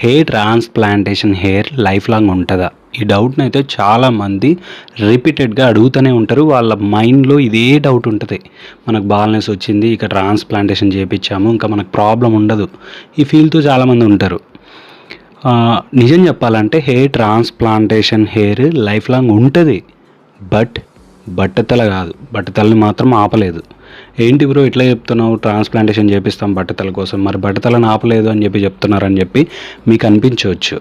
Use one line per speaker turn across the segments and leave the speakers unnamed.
hair transplantation hair life long ఉంటుందా ఈ డౌట్ని అయితే చాలామంది రిపీటెడ్గా అడుగుతూనే ఉంటారు వాళ్ళ మైండ్లో ఇదే డౌట్ ఉంటుంది మనకు బాల్నెస్ వచ్చింది ఇక ట్రాన్స్ప్లాంటేషన్ చేయించాము ఇంకా మనకు ప్రాబ్లం ఉండదు ఈ ఫీల్తో చాలామంది ఉంటారు నిజం చెప్పాలంటే hair transplantation hair life long ఉంటుంది బట్ బట్టతల కాదు బట్టతలని మాత్రం ఆపలేదు ఏంటి బ్రో ఇట్లా చెప్తున్నావు ట్రాన్స్ప్లాంటేషన్ చేపిస్తాం బట్టతల కోసం మరి బట్టతలను ఆపలేదు అని చెప్పి చెప్తున్నారని చెప్పి మీకు అనిపించవచ్చు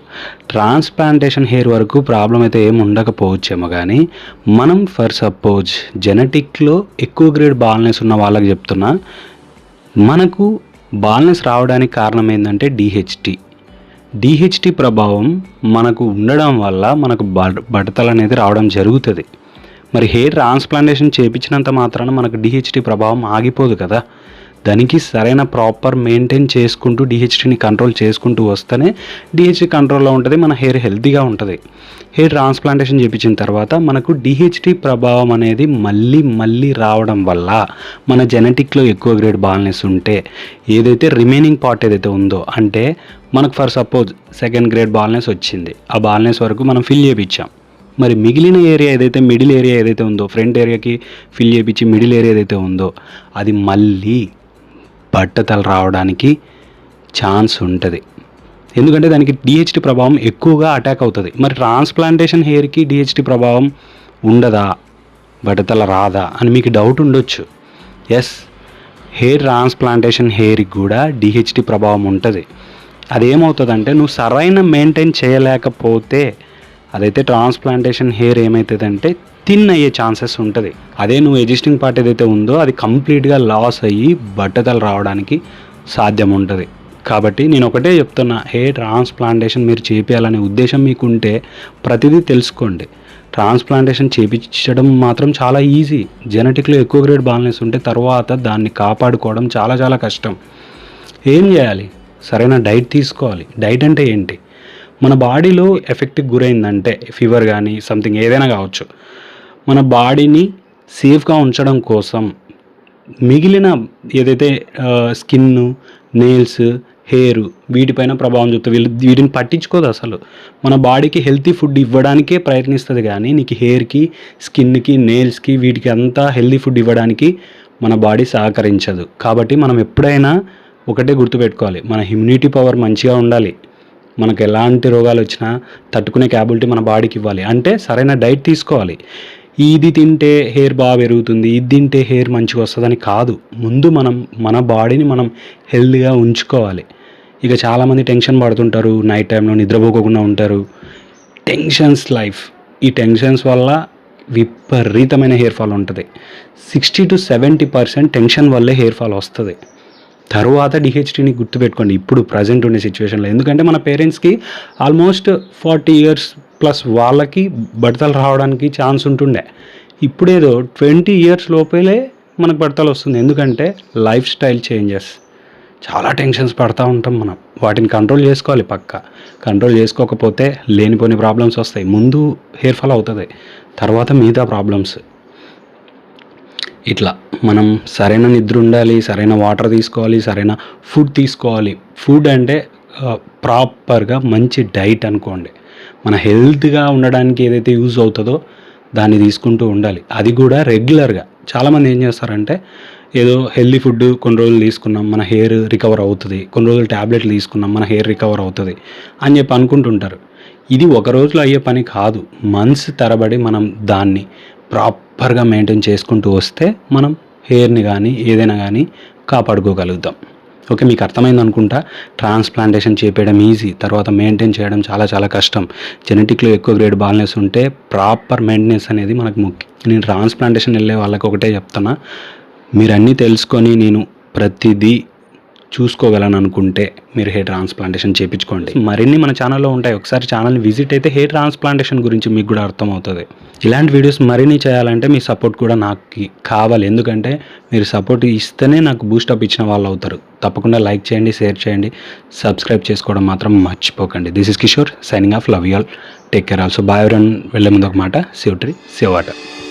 ట్రాన్స్ప్లాంటేషన్ హెయిర్ వరకు ప్రాబ్లం అయితే ఏం ఉండకపోవచ్చేమో కానీ మనం ఫర్ సపోజ్ జెనెటిక్లో ఎక్కువ గ్రేడ్ బాల్నెస్ ఉన్న వాళ్ళకి చెప్తున్నా మనకు బాల్నెస్ రావడానికి కారణం ఏంటంటే డిహెచ్టి డిహెచ్టి ప్రభావం మనకు ఉండడం వల్ల మనకు బ బట్టతలు అనేది రావడం జరుగుతుంది మరి హెయిర్ ట్రాన్స్ప్లాంటేషన్ చేయించినంత మాత్రాన మనకు డిహెచ్డి ప్రభావం ఆగిపోదు కదా దానికి సరైన ప్రాపర్ మెయింటైన్ చేసుకుంటూ డిహెచ్డిని కంట్రోల్ చేసుకుంటూ వస్తేనే డిహెచ్డి కంట్రోల్లో ఉంటుంది మన హెయిర్ హెల్తీగా ఉంటుంది హెయిర్ ట్రాన్స్ప్లాంటేషన్ చేయించిన తర్వాత మనకు డిహెచ్డి ప్రభావం అనేది మళ్ళీ మళ్ళీ రావడం వల్ల మన జెనెటిక్లో ఎక్కువ గ్రేడ్ బాల్నెస్ ఉంటే ఏదైతే రిమైనింగ్ పార్ట్ ఏదైతే ఉందో అంటే మనకు for suppose second grade baldness వచ్చింది ఆ బాలనెస్ వరకు మనం ఫిల్ చేయించాం మరి మిగిలిన ఏరియా ఏదైతే మిడిల్ ఏరియా ఏదైతే ఉందో ఫ్రంట్ ఏరియాకి ఫిల్ చేయించి మిడిల్ ఏరియా ఏదైతే ఉందో అది మళ్ళీ బట్టతలు రావడానికి ఛాన్స్ ఉంటుంది ఎందుకంటే దానికి డిహెచ్టి ప్రభావం ఎక్కువగా అటాక్ అవుతుంది మరి ట్రాన్స్ప్లాంటేషన్ హెయిర్కి డిహెచ్టి ప్రభావం ఉండదా బట్టతల రాదా అని మీకు డౌట్ ఉండొచ్చు ఎస్ హెయిర్ ట్రాన్స్ప్లాంటేషన్ హెయిర్కి కూడా డిహెచ్టి ప్రభావం ఉంటుంది అదేమవుతుందంటే నువ్వు సరైన మెయింటైన్ చేయలేకపోతే అదైతే ట్రాన్స్ప్లాంటేషన్ హెయిర్ ఏమవుతుందంటే థిన్ అయ్యే ఛాన్సెస్ ఉంటుంది అదే నువ్వు ఎగ్జిస్టింగ్ పార్ట్ ఏదైతే ఉందో అది కంప్లీట్గా లాస్ అయ్యి బట్టతలు రావడానికి సాధ్యం ఉంటుంది కాబట్టి నేను ఒకటే చెప్తున్నా హెయిర్ ట్రాన్స్ప్లాంటేషన్ మీరు చేపించాలనే ఉద్దేశం మీకుంటే ప్రతిదీ తెలుసుకోండి ట్రాన్స్ప్లాంటేషన్ చేపించడం మాత్రం చాలా ఈజీ జెనెటిక్లో ఎక్కువ గ్రేడ్ బ్యాలెన్స్ ఉంటే తర్వాత దాన్ని కాపాడుకోవడం చాలా చాలా కష్టం ఏం చేయాలి సరైన డైట్ తీసుకోవాలి డైట్ అంటే ఏంటి మన బాడీలో ఎఫెక్ట్కి గురైందంటే ఫీవర్ కానీ సంథింగ్ ఏదైనా కావచ్చు మన బాడీని సేఫ్గా ఉంచడం కోసం మిగిలిన ఏదైతే స్కిన్ నెయిల్స్ హెయిర్ వీటిపైన ప్రభావం చూపుతుంది వీళ్ళు వీటిని పట్టించుకోదు అసలు మన బాడీకి హెల్తీ ఫుడ్ ఇవ్వడానికే ప్రయత్నిస్తుంది కానీ నీకు హెయిర్కి స్కిన్కి నెయిల్స్కి వీటికి అంతా హెల్తీ ఫుడ్ ఇవ్వడానికి మన బాడీ సహకరించదు కాబట్టి మనం ఎప్పుడైనా ఒకటే గుర్తుపెట్టుకోవాలి మన ఇమ్యూనిటీ పవర్ మంచిగా ఉండాలి మనకు ఎలాంటి రోగాలు వచ్చినా తట్టుకునే క్యాబిలిటీ మన బాడీకి ఇవ్వాలి అంటే సరైన డైట్ తీసుకోవాలి ఇది తింటే హెయిర్ బాగా పెరుగుతుంది ఇది తింటే హెయిర్ మంచిగా వస్తుందని కాదు ముందు మనం మన బాడీని మనం హెల్దీగా ఉంచుకోవాలి ఇక చాలామంది టెన్షన్ పడుతుంటారు నైట్ టైంలో నిద్రపోకోకుండా ఉంటారు టెన్షన్స్ లైఫ్ ఈ టెన్షన్స్ వల్ల విపరీతమైన హెయిర్ ఫాల్ ఉంటుంది sixty to seventy percent tension వల్లే హెయిర్ ఫాల్ వస్తుంది తర్వాత డిహెచ్టీని గుర్తుపెట్టుకోండి ఇప్పుడు ప్రజెంట్ ఉండే సిచ్యువేషన్లో ఎందుకంటే మన పేరెంట్స్కి ఆల్మోస్ట్ ఫార్టీ ఇయర్స్ ప్లస్ వాళ్ళకి బడతలు రావడానికి ఛాన్స్ ఉంటుండే ఇప్పుడేదో ట్వంటీ ఇయర్స్ లోపలే మనకు బడతలు వస్తుంది ఎందుకంటే లైఫ్ స్టైల్ చేంజెస్ చాలా టెన్షన్స్ పడతా ఉంటాం మనం వాటిని కంట్రోల్ చేసుకోవాలి పక్క కంట్రోల్ చేసుకోకపోతే లేనిపోని ప్రాబ్లమ్స్ వస్తాయి ముందు హెయిర్ ఫాల్ అవుతుంది తర్వాత మిగతా ప్రాబ్లమ్స్ ఇట్లా మనం సరైన నిద్ర ఉండాలి సరైన వాటర్ తీసుకోవాలి సరైన ఫుడ్ తీసుకోవాలి ఫుడ్ అంటే ప్రాపర్గా మంచి డైట్ అనుకోండి మన హెల్త్గా ఉండడానికి ఏదైతే యూజ్ అవుతుందో దాన్ని తీసుకుంటూ ఉండాలి అది కూడా రెగ్యులర్గా చాలామంది ఏం చేస్తారంటే ఏదో హెల్దీ ఫుడ్ కొన్ని రోజులు తీసుకున్నాం మన హెయిర్ రికవర్ అవుతుంది కొన్ని రోజులు ట్యాబ్లెట్లు తీసుకున్నాం మన హెయిర్ రికవర్ అవుతుంది అని చెప్పి అనుకుంటుంటారు ఇది ఒక రోజులో అయ్యే పని కాదు మంత్స్ తరబడి మనం దాన్ని ప్రాపర్గా మెయింటైన్ చేసుకుంటూ వస్తే మనం హెయిర్ని కానీ ఏదైనా కానీ కాపాడుకోగలుగుతాం ఓకే మీకు అర్థమైంది అనుకుంటా ట్రాన్స్ప్లాంటేషన్ చేపేయడం ఈజీ తర్వాత మెయింటైన్ చేయడం చాలా చాలా కష్టం జెనెటిక్లో ఎక్కువ గ్రేడ్ బాలనెస్ ఉంటే ప్రాపర్ మెయింటెనెన్స్ అనేది మనకు ముఖ్యం నేను ట్రాన్స్ప్లాంటేషన్ వెళ్ళే వాళ్ళకి ఒకటే చెప్తున్నా మీరన్నీ తెలుసుకొని నేను ప్రతిదీ చూసుకోగలను అనుకుంటే మీరు హెయిర్ ట్రాన్స్ప్లాంటేషన్ చేయించుకోండి మరిన్ని మన ఛానల్లో ఉంటాయి ఒకసారి ఛానల్ని విజిట్ అయితే హెయిర్ ట్రాన్స్ప్లాంటేషన్ గురించి మీకు కూడా అర్థమవుతుంది ఇలాంటి వీడియోస్ మరిన్ని చేయాలంటే మీ సపోర్ట్ కూడా నాకు కావాలి ఎందుకంటే మీరు సపోర్ట్ ఇస్తేనే నాకు బూస్టప్ ఇచ్చిన వాళ్ళు అవుతారు తప్పకుండా లైక్ చేయండి షేర్ చేయండి సబ్స్క్రైబ్ చేసుకోవడం మాత్రం మర్చిపోకండి this is Kishore signing off love you all take care also bye రన్ వెళ్ళే ముందు ఒక మాట ట్రీ సేవ్ వాటర్